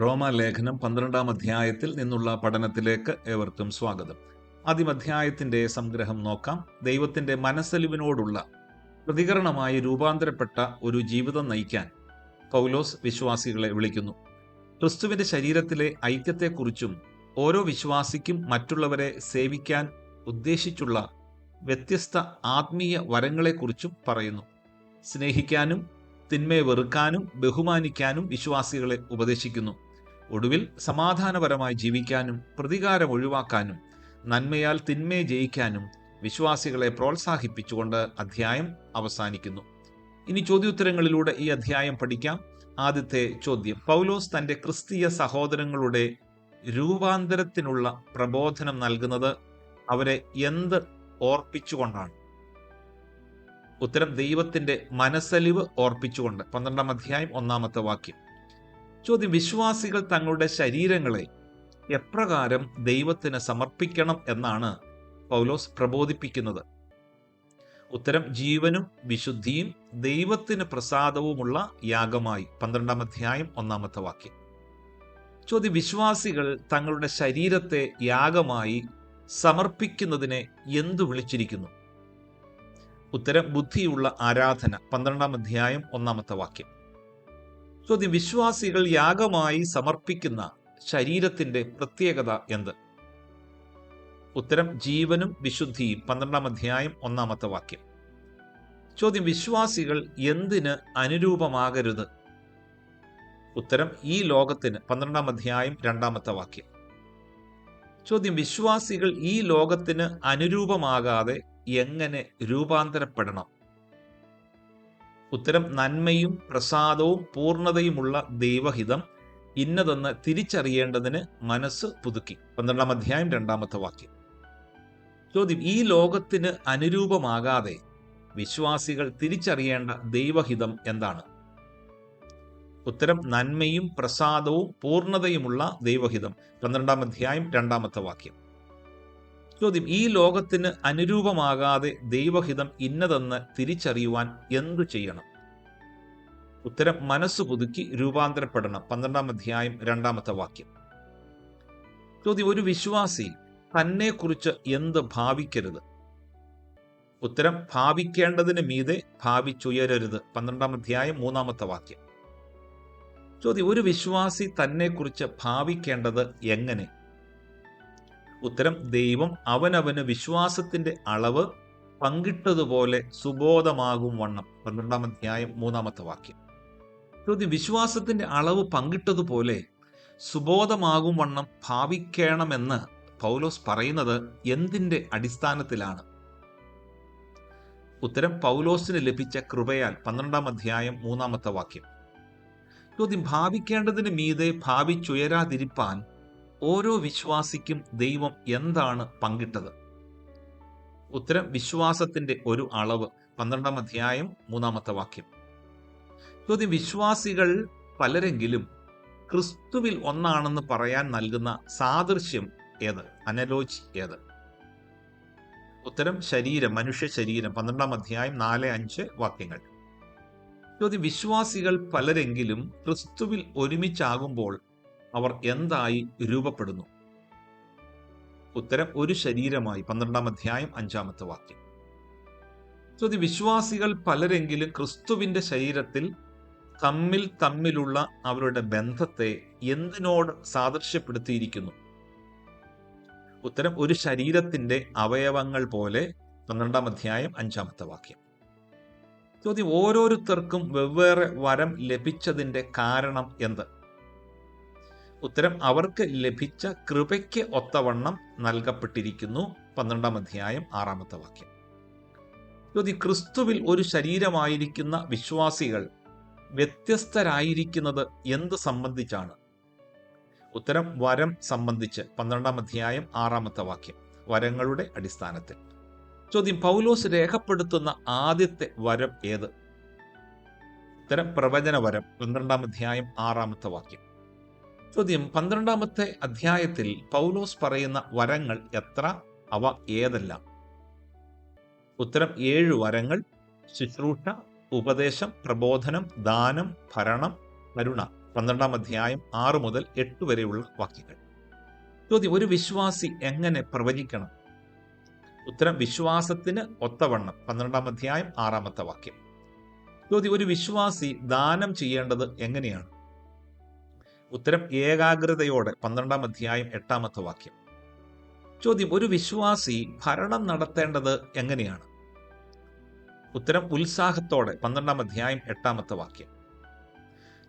റോമാലേഖനം പന്ത്രണ്ടാം അധ്യായത്തിൽ നിന്നുള്ള പഠനത്തിലേക്ക് ഏവർക്കും സ്വാഗതം. ആദ്യം അധ്യായത്തിന്റെ സംഗ്രഹം നോക്കാം. ദൈവത്തിന്റെ മനസ്സലിവിനോടുള്ള പ്രതികരണമായി രൂപാന്തരപ്പെട്ട ഒരു ജീവിതം നയിക്കാൻ പൗലോസ് വിശ്വാസികളെ വിളിക്കുന്നു. ക്രിസ്തുവിന്റെ ശരീരത്തിലെ ഐക്യത്തെക്കുറിച്ചും ഓരോ വിശ്വാസിക്കും മറ്റുള്ളവരെ സേവിക്കാൻ ഉദ്ദേശിച്ചുള്ള വ്യത്യസ്ത ആത്മീയ വരങ്ങളെക്കുറിച്ചും പറയുന്നു. സ്നേഹിക്കാനും തിന്മയെ വെറുക്കാനും ബഹുമാനിക്കാനും വിശ്വാസികളെ ഉപദേശിക്കുന്നു. ഒടുവിൽ സമാധാനപരമായി ജീവിക്കാനും പ്രതികാരം ഒഴിവാക്കാനും നന്മയാൽ തിന്മയെ ജയിക്കാനും വിശ്വാസികളെ പ്രോത്സാഹിപ്പിച്ചുകൊണ്ട് അധ്യായം അവസാനിക്കുന്നു. ഇനി ചോദ്യോത്തരങ്ങളിലൂടെ ഈ അധ്യായം പഠിക്കാം. ആദ്യത്തെ ചോദ്യം. പൗലോസ് തന്റെ ക്രിസ്തീയ സഹോദരങ്ങളുടെ രൂപാന്തരത്തിനുള്ള പ്രബോധനം നൽകുന്നത് അവരെ എന്ത് ഓർപ്പിച്ചുകൊണ്ടാണ്? ഉത്തരം ദൈവത്തിന്റെ മനസ്സലിവ് ഓർപ്പിച്ചുകൊണ്ട്. പന്ത്രണ്ടാം അധ്യായം ഒന്നാമത്തെ വാക്യം. ചോദ്യം വിശ്വാസികൾ തങ്ങളുടെ ശരീരങ്ങളെ എപ്രകാരം ദൈവത്തിന് സമർപ്പിക്കണം എന്നാണ് പൗലോസ് പ്രബോധിപ്പിക്കുന്നത്. ഉത്തരം ജീവനും വിശുദ്ധിയും ദൈവത്തിന് പ്രസാദവുമുള്ള യാഗമായി. പന്ത്രണ്ടാം അധ്യായം ഒന്നാമത്തെ വാക്യം. ചോദ്യം വിശ്വാസികൾ തങ്ങളുടെ ശരീരത്തെ യാഗമായി സമർപ്പിക്കുന്നതിനെ എന്തു വിളിച്ചിരിക്കുന്നു? ഉത്തരം ബുദ്ധിയുള്ള ആരാധന പന്ത്രണ്ടാം അധ്യായം ഒന്നാമത്തെ വാക്യം. ചോദ്യം വിശ്വാസികൾ യാഗമായി സമർപ്പിക്കുന്ന ശരീരത്തിന്റെ പ്രത്യേകത എന്ത്? ഉത്തരം ജീവനും വിശുദ്ധിയും പന്ത്രണ്ടാം അധ്യായം ഒന്നാമത്തെ വാക്യം. ചോദ്യം വിശ്വാസികൾ എന്തിന് അനുരൂപമാകരുത്? ഉത്തരം ഈ ലോകത്തിന് പന്ത്രണ്ടാം അധ്യായം രണ്ടാമത്തെ വാക്യം. ചോദ്യം വിശ്വാസികൾ ഈ ലോകത്തിന് അനുരൂപമാകാതെ എങ്ങനെ രൂപാന്തരപ്പെടണം? ഉത്തരം നന്മയും പ്രസാദവും പൂർണതയുമുള്ള ദൈവഹിതം ഇന്നതെന്ന് തിരിച്ചറിയേണ്ടതിന് മനസ്സ് പുതുക്കി. പന്ത്രണ്ടാം അധ്യായം രണ്ടാമത്തെ വാക്യം. ചോദ്യം ഈ ലോകത്തിന് അനുരൂപമാകാതെ വിശ്വാസികൾ തിരിച്ചറിയേണ്ട ദൈവഹിതം എന്താണ്? ഉത്തരം നന്മയും പ്രസാദവും പൂർണതയുമുള്ള ദൈവഹിതം. പന്ത്രണ്ടാം അധ്യായം രണ്ടാമത്തെ വാക്യം. ചോദ്യം ഈ ലോകത്തിന് അനുരൂപമാകാതെ ദൈവഹിതം ഇന്നതെന്ന് തിരിച്ചറിയുവാൻ എന്തു ചെയ്യണം? ഉത്തരം മനസ്സ് പുതുക്കി രൂപാന്തരപ്പെടണം. പന്ത്രണ്ടാം അധ്യായം രണ്ടാമത്തെ വാക്യം. ചോദ്യം ഒരു വിശ്വാസി തന്നെക്കുറിച്ച് എന്ത് ഭാവിക്കരുത്? ഉത്തരം ഭാവിക്കേണ്ടതിന് മീതെ ഭാവിച്ചുയരരുത്. പന്ത്രണ്ടാം അധ്യായം മൂന്നാമത്തെ വാക്യം. ചോദ്യം ഒരു വിശ്വാസി തന്നെക്കുറിച്ച് ഭാവിക്കേണ്ടത് എങ്ങനെ? ഉത്തരം ദൈവം അവനവന് വിശ്വാസത്തിന്റെ അളവ് പങ്കിട്ടതുപോലെ സുബോധമാകും വണ്ണം. പന്ത്രണ്ടാം അധ്യായം മൂന്നാമത്തെ വാക്യം. ചോദ്യം വിശ്വാസത്തിന്റെ അളവ് പങ്കിട്ടതുപോലെ സുബോധമാകും വണ്ണം ഭാവിക്കണമെന്ന് പൗലോസ് പറയുന്നത് എന്തിന്റെ അടിസ്ഥാനത്തിലാണ്? ഉത്തരം പൗലോസിന് ലഭിച്ച കൃപയാൽ. പന്ത്രണ്ടാം അധ്യായം മൂന്നാമത്തെ വാക്യം. ചോദ്യം ഭാവിക്കേണ്ടതിന് മീതെ ഭാവിച്ചുയരാതിരിപ്പാൻ ഓരോ വിശ്വാസിക്കും ദൈവം എന്താണ് പങ്കിട്ടത്? ഉത്തരം വിശ്വാസത്തിന്റെ ഒരു അളവ്. പന്ത്രണ്ടാം അധ്യായം മൂന്നാമത്തെ വാക്യം. ചോദ്യം വിശ്വാസികൾ പലരെങ്കിലും ക്രിസ്തുവിൽ ഒന്നാണെന്ന് പറയാൻ നൽകുന്ന സാദൃശ്യം ഏത്? അനലോജി ഏത്? ഉത്തരം ശരീരം മനുഷ്യ ശരീരം. പന്ത്രണ്ടാം അധ്യായം നാല് അഞ്ച് വാക്യങ്ങൾ. ചോദ്യം വിശ്വാസികൾ പലരെങ്കിലും ക്രിസ്തുവിൽ ഒരുമിച്ചാകുമ്പോൾ അവർ എന്തായി രൂപപ്പെടുന്നു? ഉത്തരം ഒരു ശരീരമായി. പന്ത്രണ്ടാം അധ്യായം അഞ്ചാമത്തെ വാക്യം. ചോദ്യം വിശ്വാസികൾ പലരെങ്കിലും ക്രിസ്തുവിന്റെ ശരീരത്തിൽ തമ്മിൽ തമ്മിലുള്ള അവരുടെ ബന്ധത്തെ എന്തിനോട് സാദൃശ്യപ്പെടുത്തിയിരിക്കുന്നു? ഉത്തരം ഒരു ശരീരത്തിന്റെ അവയവങ്ങൾ പോലെ. പന്ത്രണ്ടാം അധ്യായം അഞ്ചാമത്തെ വാക്യം. ചോദ്യം ഓരോരുത്തർക്കും വെവ്വേറെ വരം ലഭിച്ചതിന്റെ കാരണം എന്ത്? ഉത്തരം അവർക്ക് ലഭിച്ച കൃപയ്ക്ക് ഒത്തവണ്ണം നൽകപ്പെട്ടിരിക്കുന്നു. പന്ത്രണ്ടാം അധ്യായം ആറാമത്തെ വാക്യം. ജ്യോതി ക്രിസ്തുവിൽ ഒരു ശരീരമായിരിക്കുന്ന വിശ്വാസികൾ വ്യത്യസ്തരായിരിക്കുന്നത് എന്ത് സംബന്ധിച്ചാണ്? ഉത്തരം വരം സംബന്ധിച്ച് പന്ത്രണ്ടാം അധ്യായം ആറാമത്തെ വാക്യം. വരങ്ങളുടെ അടിസ്ഥാനത്തിൽ. ചോദ്യം പൗലോസ് രേഖപ്പെടുത്തുന്ന ആദ്യത്തെ വരം ഏത്? ഉത്തരം പ്രവചന വരം പന്ത്രണ്ടാം അധ്യായം ആറാമത്തെ വാക്യം. ചോദ്യം പന്ത്രണ്ടാമത്തെ അധ്യായത്തിൽ പൗലോസ് പറയുന്ന വരങ്ങൾ എത്ര? അവ ഏതെല്ലാം? ഉത്തരം ഏഴ് വരങ്ങൾ. ശുശ്രൂഷ ഉപദേശം പ്രബോധനം ദാനം ഭരണം കരുണ. പന്ത്രണ്ടാം അധ്യായം ആറ് മുതൽ എട്ട് വരെയുള്ള വാക്യങ്ങൾ. ചോദ്യം ഒരു വിശ്വാസി എങ്ങനെ പ്രവചിക്കണം? ഉത്തരം വിശ്വാസത്തിന് ഒത്തവണ്ണം. പന്ത്രണ്ടാം അധ്യായം ആറാമത്തെ വാക്യം. ചോദ്യം ഒരു വിശ്വാസി ദാനം ചെയ്യേണ്ടത് എങ്ങനെയാണ്? ഉത്തരം ഏകാഗ്രതയോടെ പന്ത്രണ്ടാം അധ്യായം എട്ടാമത്തെ വാക്യം. ചോദ്യം ഒരു വിശ്വാസി ഭരണം നടത്തേണ്ടത് എങ്ങനെയാണ്? ഉത്തരം ഉത്സാഹത്തോടെ പന്ത്രണ്ടാം അധ്യായം എട്ടാമത്തെ വാക്യം.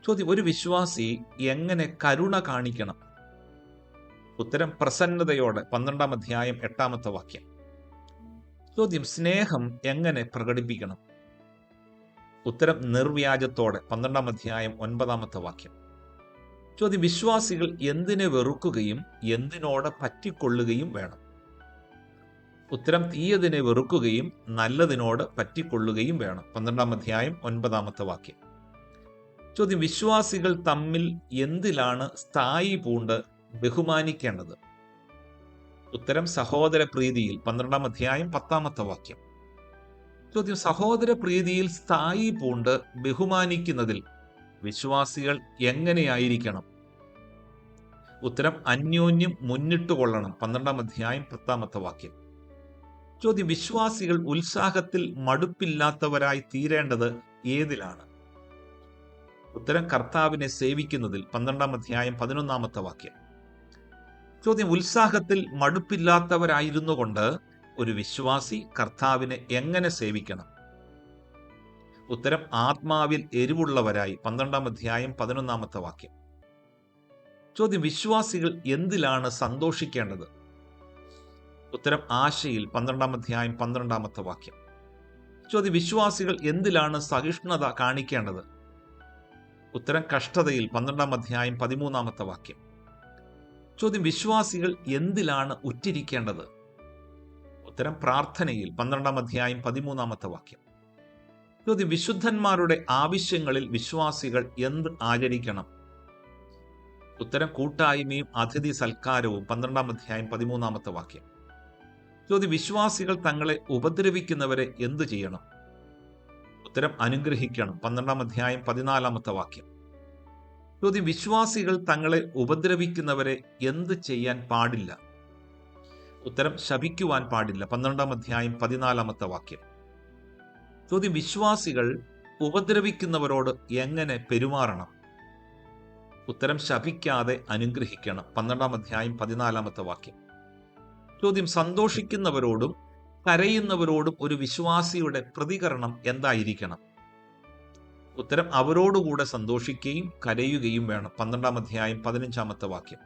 ചോദ്യം ഒരു വിശ്വാസി എങ്ങനെ കരുണ കാണിക്കണം? ഉത്തരം പ്രസന്നതയോടെ പന്ത്രണ്ടാം അധ്യായം എട്ടാമത്തെ വാക്യം. ചോദ്യം സ്നേഹം എങ്ങനെ പ്രകടിപ്പിക്കണം? ഉത്തരം നിർവ്യാജത്തോടെ പന്ത്രണ്ടാം അധ്യായം ഒൻപതാമത്തെ വാക്യം. ചോദ്യം വിശ്വാസികൾ എന്തിനെ വെറുക്കുകയും എന്തിനോട് പറ്റിക്കൊള്ളുകയും വേണം. ഉത്തരം തീയതിനെ വെറുക്കുകയും നല്ലതിനോട് പറ്റിക്കൊള്ളുകയും വേണം. പന്ത്രണ്ടാം അധ്യായം ഒൻപതാമത്തെ വാക്യം. ചോദ്യം വിശ്വാസികൾ തമ്മിൽ എന്തിലാണ് സ്ഥായി പൂണ്ട് ബഹുമാനിക്കേണ്ടത്? ഉത്തരം സഹോദര പ്രീതിയിൽ പന്ത്രണ്ടാം അധ്യായം പത്താമത്തെ വാക്യം. ചോദ്യം സഹോദര പ്രീതിയിൽ സ്ഥായി പൂണ്ട് ബഹുമാനിക്കുന്നതിൽ വിശ്വാസികൾ എങ്ങനെയായിരിക്കണം? ഉത്തരം അന്യോന്യം മുന്നിട്ട് കൊള്ളണം. പന്ത്രണ്ടാം അധ്യായം പത്താമത്തെ വാക്യം. ചോദ്യം വിശ്വാസികൾ ഉത്സാഹത്തിൽ മടുപ്പില്ലാത്തവരായി തീരേണ്ടത് ഏതിലാണ്? ഉത്തരം കർത്താവിനെ സേവിക്കുന്നതിൽ. പന്ത്രണ്ടാം അധ്യായം പതിനൊന്നാമത്തെ വാക്യം. ചോദ്യം ഉത്സാഹത്തിൽ മടുപ്പില്ലാത്തവരായിരുന്നു കൊണ്ട് ഒരു വിശ്വാസി കർത്താവിനെ എങ്ങനെ സേവിക്കണം? ഉത്തരം ആത്മാവിൽ എരിവുള്ളവരായി. പന്ത്രണ്ടാം അധ്യായം പതിനൊന്നാമത്തെ വാക്യം. ചോദ്യം വിശ്വാസികൾ എന്തിലാണ് സന്തോഷിക്കേണ്ടത്? ഉത്തരം ആശയിൽ പന്ത്രണ്ടാം അധ്യായം പന്ത്രണ്ടാമത്തെ വാക്യം. ചോദ്യം വിശ്വാസികൾ എന്തിലാണ് സഹിഷ്ണുത കാണിക്കേണ്ടത്? ഉത്തരം കഷ്ടതയിൽ പന്ത്രണ്ടാം അധ്യായം പതിമൂന്നാമത്തെ വാക്യം. ചോദ്യം വിശ്വാസികൾ എന്തിലാണ് ഉറ്റിരിക്കേണ്ടത്? ഉത്തരം പ്രാർത്ഥനയിൽ പന്ത്രണ്ടാം അധ്യായം പതിമൂന്നാമത്തെ വാക്യം. ചോദ്യം വിശുദ്ധന്മാരുടെ ആവശ്യങ്ങളിൽ വിശ്വാസികൾ എന്ത് ആചരിക്കണം? ഉത്തരം കൂട്ടായ്മയും അതിഥി സൽക്കാരവും പന്ത്രണ്ടാം അധ്യായം പതിമൂന്നാമത്തെ വാക്യം. ചോദ്യം വിശ്വാസികൾ തങ്ങളെ ഉപദ്രവിക്കുന്നവരെ എന്തു ചെയ്യണം? ഉത്തരം അനുഗ്രഹിക്കണം. പന്ത്രണ്ടാം അധ്യായം പതിനാലാമത്തെ വാക്യം. ചോദ്യം വിശ്വാസികൾ തങ്ങളെ ഉപദ്രവിക്കുന്നവരെ എന്ത് ചെയ്യാൻ പാടില്ല? ഉത്തരം ശപിക്കുവാൻ പാടില്ല. പന്ത്രണ്ടാം അധ്യായം പതിനാലാമത്തെ വാക്യം. ചോദ്യം വിശ്വാസികൾ ഉപദ്രവിക്കുന്നവരോട് എങ്ങനെ പെരുമാറണം? ഉത്തരം ശപിക്കാതെ അനുഗ്രഹിക്കണം. പന്ത്രണ്ടാം അധ്യായം പതിനാലാമത്തെ വാക്യം. ചോദ്യം സന്തോഷിക്കുന്നവരോടും കരയുന്നവരോടും ഒരു വിശ്വാസിയുടെ പ്രതികരണം എന്തായിരിക്കണം? ഉത്തരം അവരോടുകൂടെ സന്തോഷിക്കുകയും കരയുകയും വേണം. പന്ത്രണ്ടാം അധ്യായം പതിനഞ്ചാമത്തെ വാക്യം.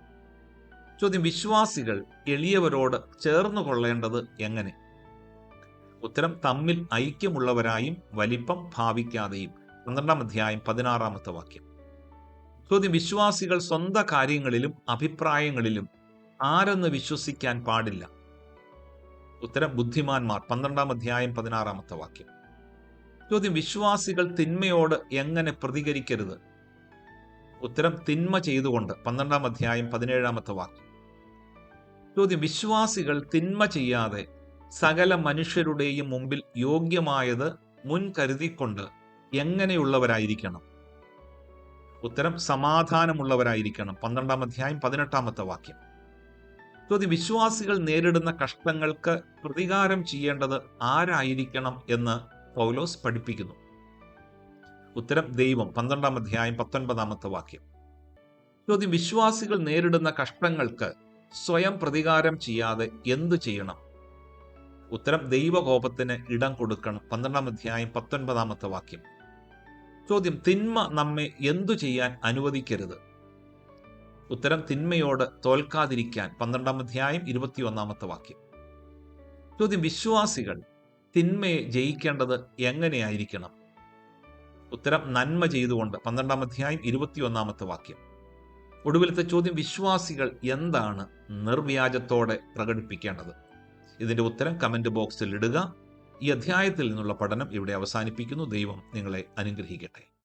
ചോദ്യം വിശ്വാസികൾ എളിയവരോട് ചേർന്നു കൊള്ളേണ്ടത് എങ്ങനെ? ഉത്തരം തമ്മിൽ ഐക്യമുള്ളവരായും വലിപ്പം ഭാവിക്കാതെയും. പന്ത്രണ്ടാം അധ്യായം പതിനാറാമത്തെ വാക്യം. ചോദ്യം വിശ്വാസികൾ സ്വന്ത കാര്യങ്ങളിലും അഭിപ്രായങ്ങളിലും ആരെന്ന് വിശ്വസിക്കാൻ പാടില്ല. ഉത്തരം ബുദ്ധിമാന്മാർ. പന്ത്രണ്ടാം അധ്യായം പതിനാറാമത്തെ വാക്യം. ചോദ്യം വിശ്വാസികൾ തിന്മയോട് എങ്ങനെ പ്രതികരിക്കരുത്? ഉത്തരം തിന്മ ചെയ്തുകൊണ്ട്. പന്ത്രണ്ടാം അധ്യായം പതിനേഴാമത്തെ വാക്യം. ചോദ്യം വിശ്വാസികൾ തിന്മ ചെയ്യാതെ സകല മനുഷ്യരുടെയും മുമ്പിൽ യോഗ്യമായത് മുൻകരുതിക്കൊണ്ട് എങ്ങനെയുള്ളവരായിരിക്കണം? ഉത്തരം സമാധാനമുള്ളവരായിരിക്കണം. പന്ത്രണ്ടാം അധ്യായം പതിനെട്ടാമത്തെ വാക്യം. ചോദ്യം വിശ്വാസികൾ നേരിടുന്ന കഷ്ടങ്ങൾക്ക് പ്രതികാരം ചെയ്യേണ്ടത് ആരായിരിക്കണം എന്ന് പൗലോസ് പഠിപ്പിക്കുന്നു. ഉത്തരം ദൈവം. പന്ത്രണ്ടാം അധ്യായം പത്തൊൻപതാമത്തെ വാക്യം. ചോദ്യം വിശ്വാസികൾ നേരിടുന്ന കഷ്ടങ്ങൾക്ക് സ്വയം പ്രതികാരം ചെയ്യാതെ എന്തു ചെയ്യണം? ഉത്തരം ദൈവകോപത്തിന് ഇടം കൊടുക്കണം. പന്ത്രണ്ടാം അധ്യായം പത്തൊൻപതാമത്തെ വാക്യം. ചോദ്യം തിന്മ നമ്മെ എന്തു ചെയ്യാൻ അനുവദിക്കരുത്? ഉത്തരം തിന്മയോട് തോൽക്കാതിരിക്കാൻ. പന്ത്രണ്ടാം അധ്യായം ഇരുപത്തിയൊന്നാമത്തെ വാക്യം. ചോദ്യം വിശ്വാസികൾ തിന്മയെ ജയിക്കേണ്ടത് എങ്ങനെയായിരിക്കണം? ഉത്തരം നന്മ ചെയ്തുകൊണ്ട്. പന്ത്രണ്ടാം അധ്യായം ഇരുപത്തിയൊന്നാമത്തെ വാക്യം. ഒടുവിലത്തെ ചോദ്യം വിശ്വാസികൾ എന്താണ് നിർവ്യാജത്തോടെ പ്രകടിപ്പിക്കേണ്ടത്? ഇതിന്റെ ഉത്തരം കമന്റ് ബോക്സിൽ ഇടുക. ഈ അധ്യായത്തിൽ നിന്നുള്ള പഠനം ഇവിടെ അവസാനിപ്പിക്കുന്നു. ദൈവം നിങ്ങളെ അനുഗ്രഹിക്കട്ടെ.